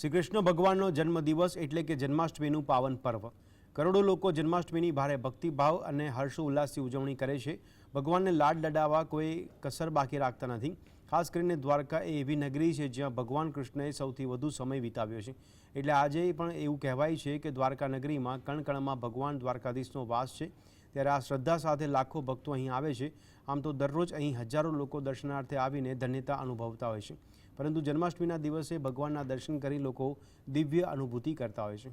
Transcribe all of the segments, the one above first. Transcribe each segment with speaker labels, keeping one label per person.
Speaker 1: શ્રી કૃષ્ણ ભગવાનનો જન્મદિવસ એટલે કે જન્માષ્ટમીનું પાવન પર્વ. કરોડો લોકો જન્માષ્ટમીની ભારે ભક્તિભાવ અને હર્ષો ઉલ્લાસથી ઉજવણી કરે છે. ભગવાનને લાડ લડાવવા કોઈ કસર બાકી રાખતા નથી. ખાસ કરીને દ્વારકા એ એવી નગરી છે જ્યાં ભગવાન કૃષ્ણએ સૌથી વધુ સમય વિતાવ્યો છે. એટલે આજે પણ એવું કહેવાય છે કે દ્વારકા નગરીમાં કણકણમાં ભગવાન દ્વારકાધીશનો વાસ છે. ત્યારે આ શ્રદ્ધા સાથે લાખો ભક્તો અહીં આવે છે. આમ તો દરરોજ અહીં હજારો લોકો દર્શનાર્થે આવીને ધન્યતા અનુભવતા હોય છે. પરંતુ જન્માષ્ટમીના દિવસે ભગવાનના દર્શન કરી લોકો દિવ્ય અનુભૂતિ કરતા હોય છે.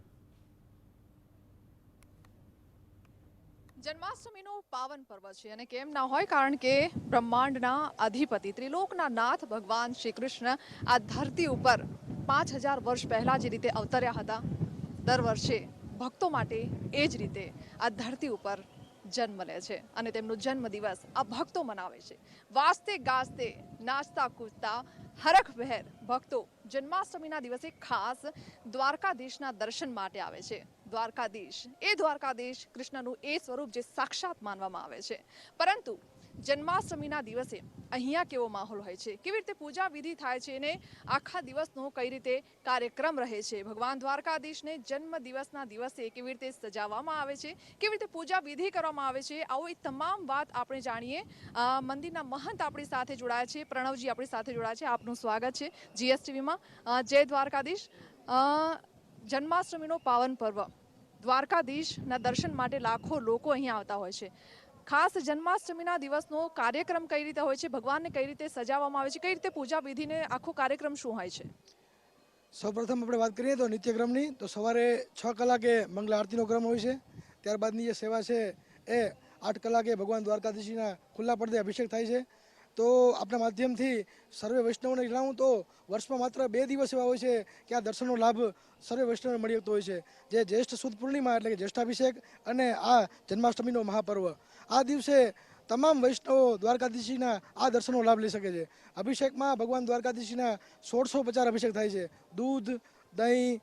Speaker 2: જન્માષ્ટમીનું પાવન પર્વ છે અને કેમ ના હોય? કારણ કે બ્રહ્માંડના અધિપતિ ત્રિલોકના નાથ ભગવાન શ્રી કૃષ્ણ આ ધરતી ઉપર પાંચ હજાર વર્ષ પહેલાં જે રીતે અવતર્યા હતા, દર વર્ષે ભક્તો માટે એ જ રીતે આ ધરતી ઉપર જન્મ લે છે અને તેમનો જન્મદિવસ આ ભક્તો મનાવે છે. વાસ્તે ગાસ્તે નાચતા કૂદતા હરખભેર ભક્તો જન્માષ્ટમીના દિવસે ખાસ દ્વારકાધીશના દર્શન માટે આવે છે. દ્વારકાધીશ, એ દ્વારકાધીશ કૃષ્ણનું એ સ્વરૂપ જે સાક્ષાત માનવામાં આવે છે. પરંતુ જન્માષ્ટમીના દિવસે અહીંયા કેવો માહોલ હોય છે? કેવી રીતે પૂજા વિધિ થાય છે અને આખા દિવસનો કઈ રીતે કાર્યક્રમ રહે છે? ભગવાન દ્વારકાધીશને જન્મ દિવસના દિવસે કેવી રીતે સજાવવામાં આવે છે? કેવી રીતે પૂજા વિધિ કરવામાં આવે છે? આવો એ તમામ વાત આપણે જાણીએ. મંદિરના મહંત આપણી સાથે જોડાયા છે, પ્રણવજી આપણી સાથે જોડાયા છે. આપનું સ્વાગત છે જીએસટીવીમાં. જય દ્વારકાધીશ. જન્માષ્ટમીનો પાવન પર્વ. દ્વારકાધીશના દર્શન માટે લાખો લોકો અહીંયા આવતા હોય છે. ખાસ જન્માષ્ટમીના દિવસનો કાર્યક્રમ કઈ રીતે હોય છે? ભગવાનને કઈ રીતે સજાવવામાં આવે છે? કઈ રીતે પૂજા વિધિને આખો કાર્યક્રમ શું હોય છે?
Speaker 3: સૌપ્રથમ આપણે વાત કરીએ તો નિત્યક્રમની, તો સવારે છ કલાકે મંગલા આરતીનો ક્રમ હોય છે. ત્યારબાદની જે સેવા છે એ આઠ કલાકે ભગવાન દ્વારકાધીશના ખુલ્લા પડદે અભિષેક થાય છે. તો આપણા માધ્યમથી સર્વે વૈષ્ણવને જણાવું તો વર્ષમાં માત્ર બે દિવસ એવા હોય છે કે આ દર્શનનો લાભ સર્વે વૈષ્ણવને મળી શકતો હોય છે. જે જ્યેષ્ઠ સુદ પૂર્ણિમા એટલે કે જ્યેષ્ઠાભિષેક અને આ જન્માષ્ટમીનો મહાપર્વ. આ દિવસે તમામ વૈષ્ણવો દ્વારકાધીશીના આ દર્શનનો લાભ લઈ શકે છે. અભિષેકમાં ભગવાન દ્વારકાધીશીના સોળસો પચાસ અભિષેક થાય છે. દૂધ, દહીં,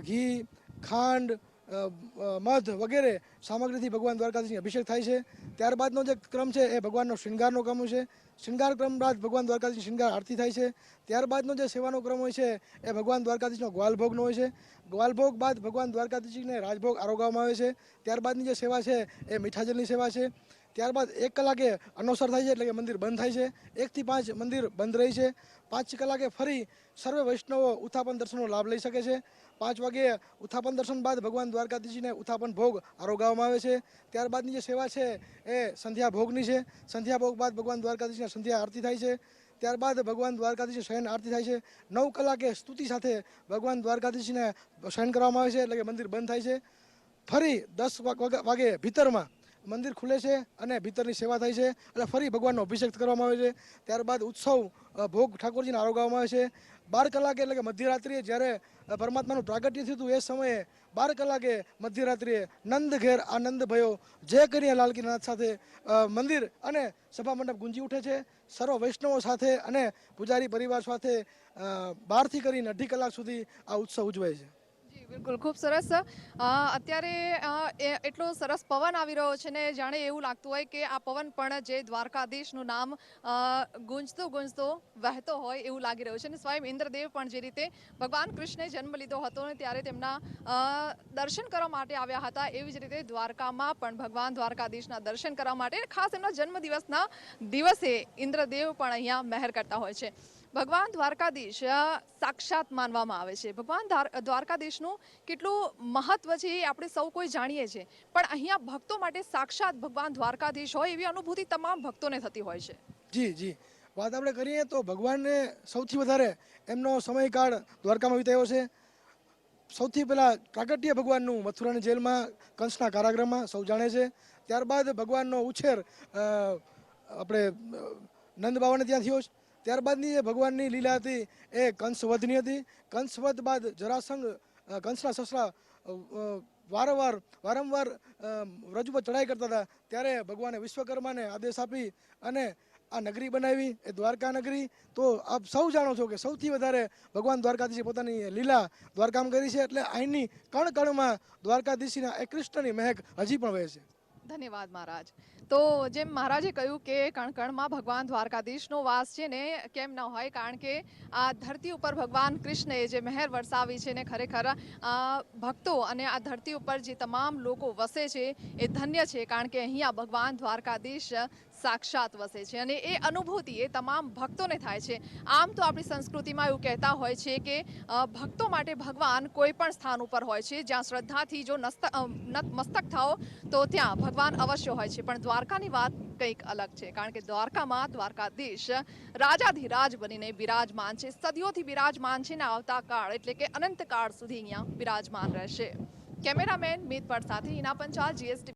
Speaker 3: ઘી, ખાંડ મધ વગેરે સામગ્રીથી ભગવાન દ્વારકાધીશની અભિષેક થાય છે. ત્યારબાદનો જે ક્રમ છે એ ભગવાનનો શૃંગારનો ક્રમ છે. શૃંગાર ક્રમ બાદ ભગવાન દ્વારકાધીશ શૃંગાર આરતી થાય છે. ત્યારબાદનો જે સેવાનો ક્રમ હોય છે એ ભગવાન દ્વારકાધીશનો ગ્વાલભોગનો હોય છે. ગ્વાલભોગ બાદ ભગવાન દ્વારકાધીશને રાજભોગ આરોગવામાં આવે છે. ત્યારબાદની જે સેવા છે એ મીઠાજલની સેવા છે. ત્યારબાદ એક કલાકે અનોસર થાય છે એટલે કે મંદિર બંધ થાય છે. એકથી પાંચ મંદિર બંધ રહી છે. પાંચ કલાકે ફરી સર્વે વૈષ્ણવો ઉત્થાપન દર્શનનો લાભ લઈ શકે છે. પાંચ વાગે ઉત્થાપન દર્શન બાદ ભગવાન દ્વારકાધીશને ઉત્થાપન ભોગ આરોગાવવામાં આવે છે. ત્યારબાદની જે સેવા છે એ સંધ્યા ભોગની છે. સંધ્યા ભોગ બાદ ભગવાન દ્વારકાધીશને સંધ્યા આરતી થાય છે. ત્યારબાદ ભગવાન દ્વારકાધીશ શયન આરતી થાય છે. નવ કલાકે સ્તુતિ સાથે ભગવાન દ્વારકાધીશને શયન કરવામાં આવે છે એટલે કે મંદિર બંધ થાય છે. ફરી દસ વાગે ભીતરમાં મંદિર ખુલે છે અને ભીતરની સેવા થાય છે એટલે ફરી ભગવાનનો અભિષેક કરવામાં આવે છે. ત્યારબાદ ઉત્સવ ભોગ ઠાકોરજીને આરોગવામાં આવે છે. બાર કલાકે એટલે કે મધ્યરાત્રિએ જ્યારે પરમાત્માનું પ્રાગટ્ય થયું હતું, એ સમયે બાર કલાકે મધ્યરાત્રિએ નંદ ઘેર આનંદ ભયો. જય કરીએ લાલકીનાથ સાથે. મંદિર અને સભા મંડપ ગુંજી ઉઠે છે. સર્વ વૈષ્ણવો સાથે અને પૂજારી પરિવાર સાથે બારથી કરીને અઢી કલાક સુધી આ ઉત્સવ ઉજવાય છે.
Speaker 2: જી બિલકુલ, ખૂબ સરસ અત્યારે એટલો સરસ પવન આવી રહ્યો છે ને, જાણે એવું લાગતું હોય કે આ પવન પણ જે દ્વારકાધીશનું નામ ગુંજતો ગુંજતો વહેતો હોય એવું લાગી રહ્યું છે અને સ્વયં ઇન્દ્રદેવ પણ જે રીતે ભગવાન કૃષ્ણે જન્મ લીધો હતો ને, ત્યારે તેમના દર્શન કરવા માટે આવ્યા હતા, એવી જ રીતે દ્વારકામાં પણ ભગવાન દ્વારકાધીશના દર્શન કરવા માટે, ખાસ એમના જન્મદિવસના દિવસે ઇન્દ્રદેવ પણ અહીંયા મહેર કરતા હોય છે. ભગવાન દ્વારકાધીશ સાક્ષાત માનવામાં આવે છે. ભગવાન દ્વારકાધીશનું કેટલું મહત્વ છે એ આપણે સૌ કોઈ જાણીએ છીએ. પણ અહીંયા ભક્તો માટે સાક્ષાત ભગવાન દ્વારકાધીશ હોય એવી અનુભૂતિ તમામ ભક્તોને થતી હોય છે.
Speaker 3: જી જી. વાત આપણે કરીએ તો ભગવાનને સૌથી વધારે એમનો સમયકાળ દ્વારકામાં વિતાયો છે. સૌથી પહેલાં પ્રાગટ્ય ભગવાનનું મથુરાની જેલમાં, કંસના કારાગૃહમાં સૌ જાણે છે. ત્યારબાદ ભગવાનનો ઉછેર આપણે નંદ ત્યાં થયો છે. ત્યારબાદની જે ભગવાનની લીલા હતી, એ કંસવધની હતી. કંસવધ બાદ જરાસંઘ કંસના સસરા વારંવાર વારંવાર રજ ઉપર ચડાઈ કરતા હતા. ત્યારે ભગવાને વિશ્વકર્માને આદેશ આપી અને આ નગરી બનાવી, એ દ્વારકા નગરી. તો આપ સૌ જાણો છો કે સૌથી વધારે ભગવાન દ્વારકાધીશે પોતાની લીલા દ્વારકામાં કરી છે. એટલે અહીંની કણ કણમાં દ્વારકાધીશીના એ કૃષ્ણની મહેક હજી પણ વહે છે.
Speaker 2: ધન્યવાદ, મહારાજ. તો જેમ મહારાજે કહ્યું કે કણકણમાં ભગવાન દ્વારકાધીશનો વાસ છે ને કેમ ન હોય, કારણ કે આ ધરતી ઉપર ભગવાન કૃષ્ણએ જે મહેર વરસાવી છે ને ખરેખર ભક્તો અને આ ધરતી ઉપર જે તમામ લોકો વસે છે એ ધન્ય છે, કારણ કે અહીંયા ભગવાન દ્વારકાધીશ સાક્ષાત વસે છે અને એ અનુભૂતિ એ તમામ ભક્તોને થાય છે. આમ તો આપણી સંસ્કૃતિમાં એવું કહેતા હોય છે કે ભક્તો માટે ભગવાન કોઈ પણ સ્થાન ઉપર હોય છે. જ્યાં શ્રદ્ધાથી જો મસ્તક થાઓ, તો ત્યાં ભગવાન અવશ્ય હોય છે. પણ દ્વારકાની વાત કંઈક અલગ છે. કારણ કે દ્વારકામાં દ્વારકાધીશ રાજાધિરાજ બનીને બિરાજમાન છે. સદીઓથી બિરાજમાન છે ને આવતા કાળ એટલે કે અનંત કાળ સુધી અહીંયા બિરાજમાન રહેશે. કેમેરામેન મીત પર સાથે હિના પંચાલ, જીએસટી